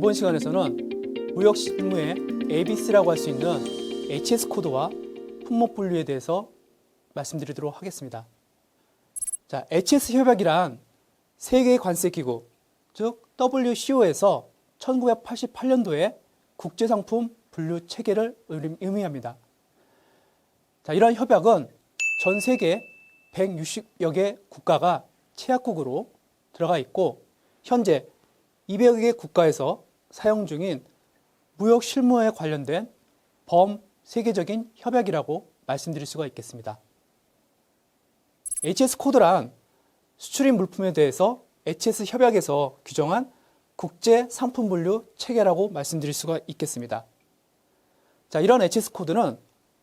이번 시간에서는 무역 실무의 ABC라고 할 수 있는 HS 코드와 품목 분류에 대해서 말씀드리도록 하겠습니다. 자, HS 협약이란 세계 관세 기구, 즉 WCO에서 1988년도에 국제 상품 분류 체계를 의미합니다. 자, 이러한 협약은 전 세계 160여 개 국가가 체약국으로 들어가 있고 현재 200여 개 국가에서 사용 중인 무역 실무에 관련된 범 세계적인 협약이라고 말씀드릴 수가 있겠습니다. HS 코드란 수출입 물품에 대해서 HS 협약에서 규정한 국제 상품 분류 체계라고 말씀드릴 수가 있겠습니다. 자, 이런 HS 코드는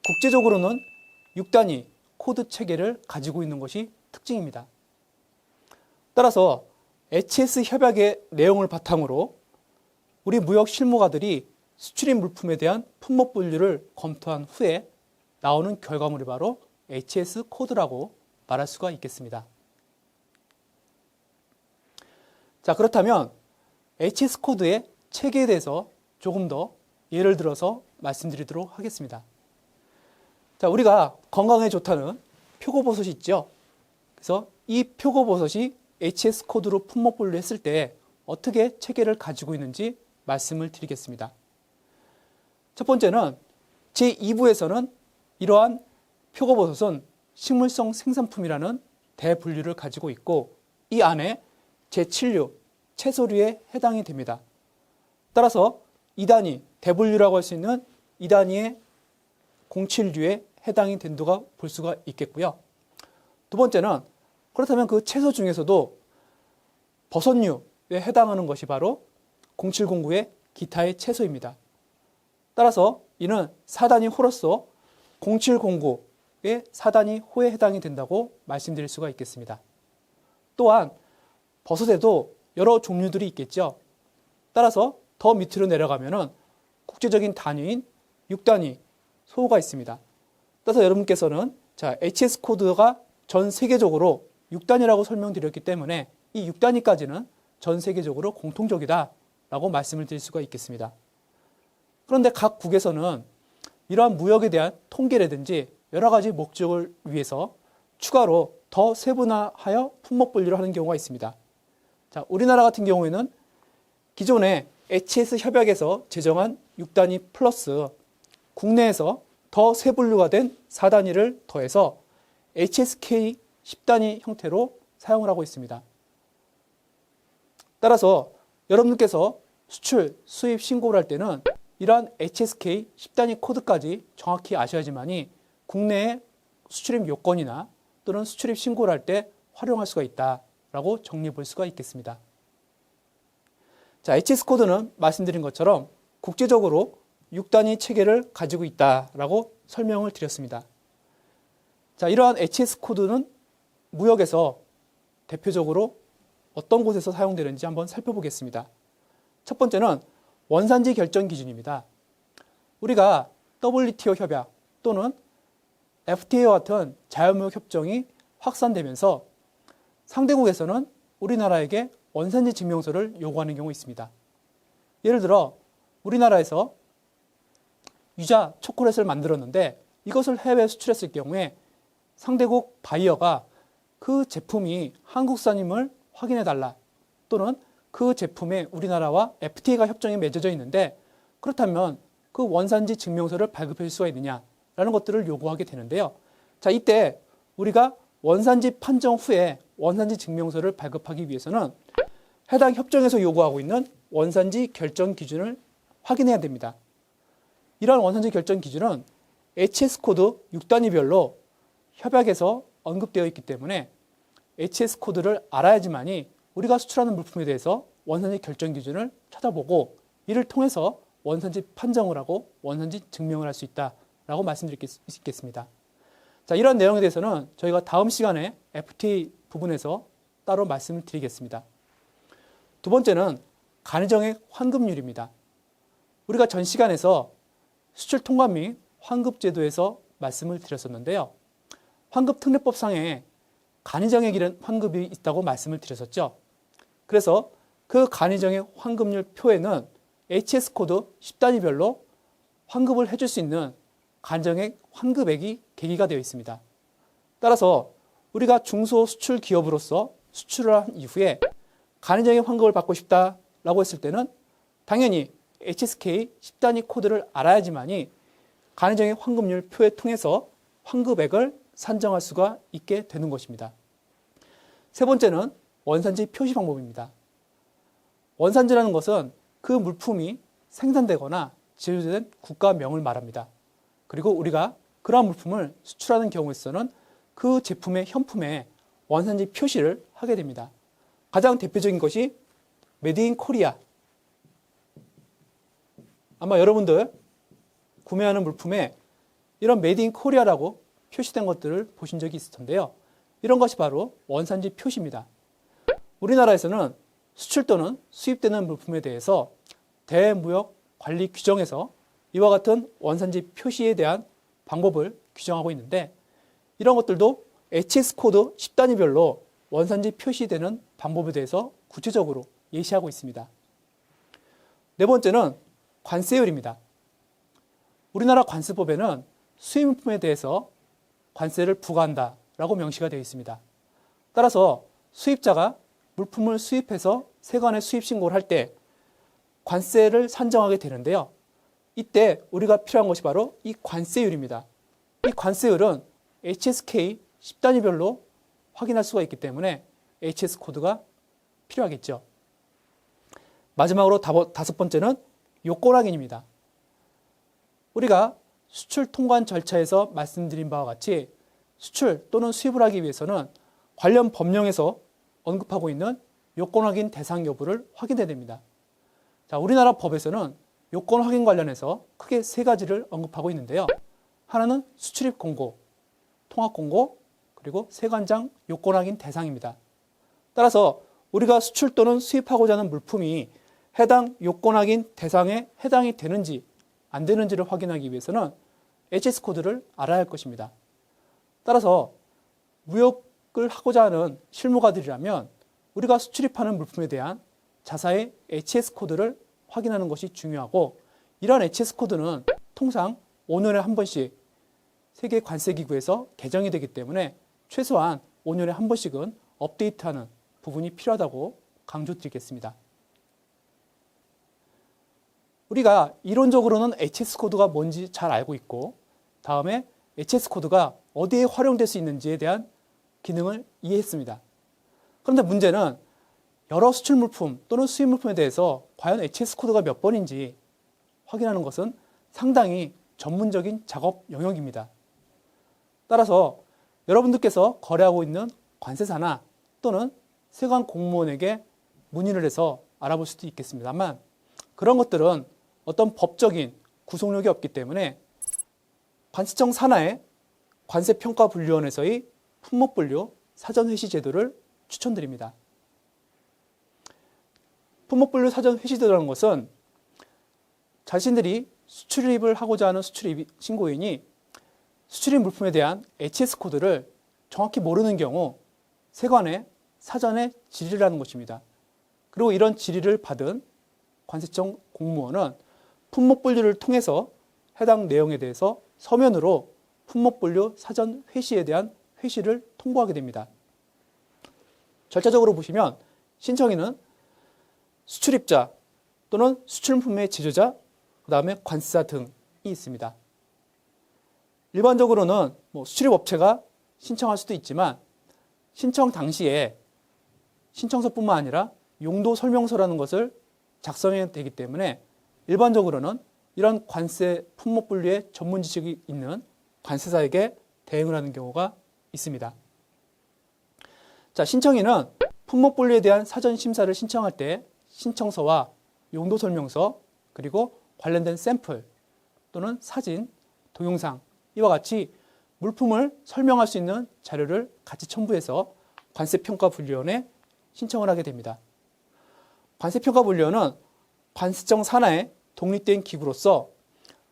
국제적으로는 6단위 코드 체계를 가지고 있는 것이 특징입니다. 따라서 HS 협약의 내용을 바탕으로 우리 무역 실무가들이 수출입 물품에 대한 품목 분류를 검토한 후에 나오는 결과물이 바로 HS 코드라고 말할 수가 있겠습니다. 자, 그렇다면 HS 코드의 체계에 대해서 조금 더 예를 들어서 말씀드리도록 하겠습니다. 자, 우리가 건강에 좋다는 표고버섯이 있죠. 그래서 이 표고버섯이 HS 코드로 품목 분류했을 때 어떻게 체계를 가지고 있는지 말씀을 드리겠습니다. 첫 번째는 제2부에서는 이러한 표고버섯은 식물성 생산품이라는 대분류를 가지고 있고 이 안에 제7류 채소류에 해당이 됩니다. 따라서 2단위 대분류라고 할 수 있는 2단위의 07류에 해당이 된도가 볼 수가 있겠고요. 두 번째는 그렇다면 그 채소 중에서도 버섯류에 해당하는 것이 바로 0709의 기타의 채소입니다. 따라서 이는 4단위 호로서 0709의 4단위 호에 해당이 된다고 말씀드릴 수가 있겠습니다. 또한 버섯에도 여러 종류들이 있겠죠. 따라서 더 밑으로 내려가면은 국제적인 단위인 6단위 소호가 있습니다. 따라서 여러분께서는 자, HS 코드가 전 세계적으로 6단위라고 설명드렸기 때문에 이 6단위까지는 전 세계적으로 공통적이다 라고 말씀을 드릴 수가 있겠습니다. 그런데 각 국에서는 이러한 무역에 대한 통계라든지 여러 가지 목적을 위해서 추가로 더 세분화하여 품목 분류를 하는 경우가 있습니다. 자, 우리나라 같은 경우에는 기존의 HS 협약에서 제정한 6단위 플러스 국내에서 더 세분류가 된 4단위를 더해서 HSK 10단위 형태로 사용을 하고 있습니다. 따라서 여러분께서 수출, 수입 신고를 할 때는 이러한 HSK 10단위 코드까지 정확히 아셔야지만이 국내의 수출입 요건이나 또는 수출입 신고를 할 때 활용할 수가 있다라고 정리해 볼 수가 있겠습니다. 자, HS 코드는 말씀드린 것처럼 국제적으로 6단위 체계를 가지고 있다라고 설명을 드렸습니다. 자, 이러한 HS 코드는 무역에서 대표적으로 어떤 곳에서 사용되는지 한번 살펴보겠습니다. 첫 번째는 원산지 결정 기준입니다. 우리가 WTO 협약 또는 FTA와 같은 자유무역 협정이 확산되면서 상대국에서는 우리나라에게 원산지 증명서를 요구하는 경우 있습니다. 예를 들어 우리나라에서 유자 초콜릿을 만들었는데 이것을 해외 수출했을 경우에 상대국 바이어가 그 제품이 한국산임을 확인해 달라 또는 그 제품에 우리나라와 FTA가 협정이 맺어져 있는데 그렇다면 그 원산지 증명서를 발급해 줄 수가 있느냐라는 것들을 요구하게 되는데요. 자, 이때 우리가 원산지 판정 후에 원산지 증명서를 발급하기 위해서는 해당 협정에서 요구하고 있는 원산지 결정 기준을 확인해야 됩니다. 이러한 원산지 결정 기준은 HS 코드 6단위별로 협약에서 언급되어 있기 때문에 HS 코드를 알아야지만이 우리가 수출하는 물품에 대해서 원산지 결정 기준을 찾아보고 이를 통해서 원산지 판정을 하고 원산지 증명을 할 수 있다라고 말씀드릴 수 있겠습니다. 자, 이런 내용에 대해서는 저희가 다음 시간에 FTA 부분에서 따로 말씀을 드리겠습니다. 두 번째는 간이정액 환급률입니다. 우리가 전 시간에서 수출 통관 및 환급 제도에서 말씀을 드렸었는데요. 환급 특례법상에 간이정액이라는 환급이 있다고 말씀을 드렸었죠. 그래서 그 간이정액 환급률 표에는 HS 코드 10단위별로 환급을 해줄 수 있는 간정액 환급액이 계기가 되어 있습니다. 따라서 우리가 중소 수출 기업으로서 수출을 한 이후에 간정액 환급을 받고 싶다라고 했을 때는 당연히 HSK 10단위 코드를 알아야지만이 간정액 환급률 표에 통해서 환급액을 산정할 수가 있게 되는 것입니다. 세 번째는 원산지 표시 방법입니다. 원산지라는 것은 그 물품이 생산되거나 제조된 국가명을 말합니다. 그리고 우리가 그러한 물품을 수출하는 경우에서는 그 제품의 현품에 원산지 표시를 하게 됩니다. 가장 대표적인 것이 메드 인 코리아. 아마 여러분들 구매하는 물품에 이런 메드 인 코리아라고 표시된 것들을 보신 적이 있을 텐데요. 이런 것이 바로 원산지 표시입니다. 우리나라에서는 수출 또는 수입되는 물품에 대해서 대무역 관리 규정에서 이와 같은 원산지 표시에 대한 방법을 규정하고 있는데 이런 것들도 HS 코드 10단위별로 원산지 표시되는 방법에 대해서 구체적으로 예시하고 있습니다. 네 번째는 관세율입니다. 우리나라 관세법에는 수입물품에 대해서 관세를 부과한다라고 명시가 되어 있습니다. 따라서 수입자가 물품을 수입해서 세관에 수입 신고를 할 때 관세를 산정하게 되는데요. 이때 우리가 필요한 것이 바로 이 관세율입니다. 이 관세율은 HSK 10단위별로 확인할 수가 있기 때문에 HS 코드가 필요하겠죠. 마지막으로 다섯 번째는 요건 확인입니다. 우리가 수출 통관 절차에서 말씀드린 바와 같이 수출 또는 수입을 하기 위해서는 관련 법령에서 언급하고 있는 요건 확인 대상 여부를 확인해야 됩니다. 자, 우리나라 법에서는 요건 확인 관련해서 크게 세 가지를 언급하고 있는데요. 하나는 수출입 공고, 통합 공고, 그리고 세관장 요건 확인 대상입니다. 따라서 우리가 수출 또는 수입하고자 하는 물품이 해당 요건 확인 대상에 해당이 되는지 안 되는지를 확인하기 위해서는 HS 코드를 알아야 할 것입니다. 따라서 무역을 하고자 하는 실무가들이라면 우리가 수출입하는 물품에 대한 자사의 HS 코드를 확인하는 것이 중요하고 이러한 HS 코드는 통상 5년에 한 번씩 세계 관세기구에서 개정이 되기 때문에 최소한 5년에 한 번씩은 업데이트하는 부분이 필요하다고 강조드리겠습니다. 우리가 이론적으로는 HS 코드가 뭔지 잘 알고 있고 다음에 HS 코드가 어디에 활용될 수 있는지에 대한 기능을 이해했습니다. 그런데 문제는 여러 수출 물품 또는 수입 물품에 대해서 과연 HS 코드가 몇 번인지 확인하는 것은 상당히 전문적인 작업 영역입니다. 따라서 여러분들께서 거래하고 있는 관세사나 또는 세관 공무원에게 문의를 해서 알아볼 수도 있겠습니다만 그런 것들은 어떤 법적인 구속력이 없기 때문에 관세청 산하의 관세평가분류원에서의 품목분류 사전회시 제도를 추천드립니다. 품목분류 사전회시 제도라는 것은 자신들이 수출입을 하고자 하는 수출입 신고인이 수출입 물품에 대한 HS 코드를 정확히 모르는 경우 세관에 사전에 질의를 하는 것입니다. 그리고 이런 질의를 받은 관세청 공무원은 품목 분류를 통해서 해당 내용에 대해서 서면으로 품목 분류 사전 회시에 대한 회시를 통보하게 됩니다. 절차적으로 보시면 신청인은 수출입자 또는 수출품의 제조자, 그 다음에 관세사 등이 있습니다. 일반적으로는 뭐 수출입업체가 신청할 수도 있지만 신청 당시에 신청서뿐만 아니라 용도 설명서라는 것을 작성해야 되기 때문에 일반적으로는 이런 관세 품목 분류에 전문 지식이 있는 관세사에게 대응을 하는 경우가 있습니다. 자, 신청인은 품목 분류에 대한 사전 심사를 신청할 때 신청서와 용도 설명서 그리고 관련된 샘플 또는 사진, 동영상 이와 같이 물품을 설명할 수 있는 자료를 같이 첨부해서 관세평가분류원에 신청을 하게 됩니다. 관세평가분류원은 관세청 산하의 독립된 기구로서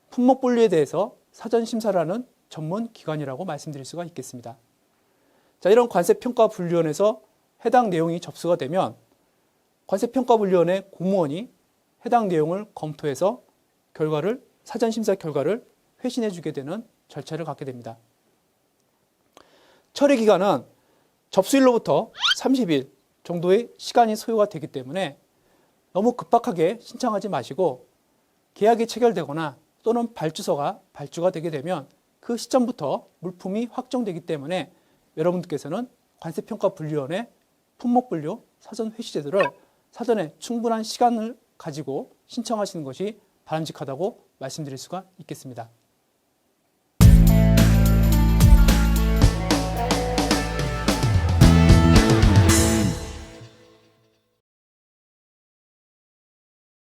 품목 분류에 대해서 사전 심사를 하는 전문 기관이라고 말씀드릴 수가 있겠습니다. 자, 이런 관세평가분류원에서 해당 내용이 접수가 되면 관세평가분류원의 공무원이 해당 내용을 검토해서 결과를 사전 심사 결과를 회신해 주게 되는 절차를 갖게 됩니다. 처리 기간은 접수일로부터 30일 정도의 시간이 소요가 되기 때문에 너무 급박하게 신청하지 마시고 계약이 체결되거나 또는 발주서가 발주가 되게 되면 그 시점부터 물품이 확정되기 때문에 여러분들께서는 관세평가분류원의 품목분류 사전 회시 제도를 사전에 충분한 시간을 가지고 신청하시는 것이 바람직하다고 말씀드릴 수가 있겠습니다.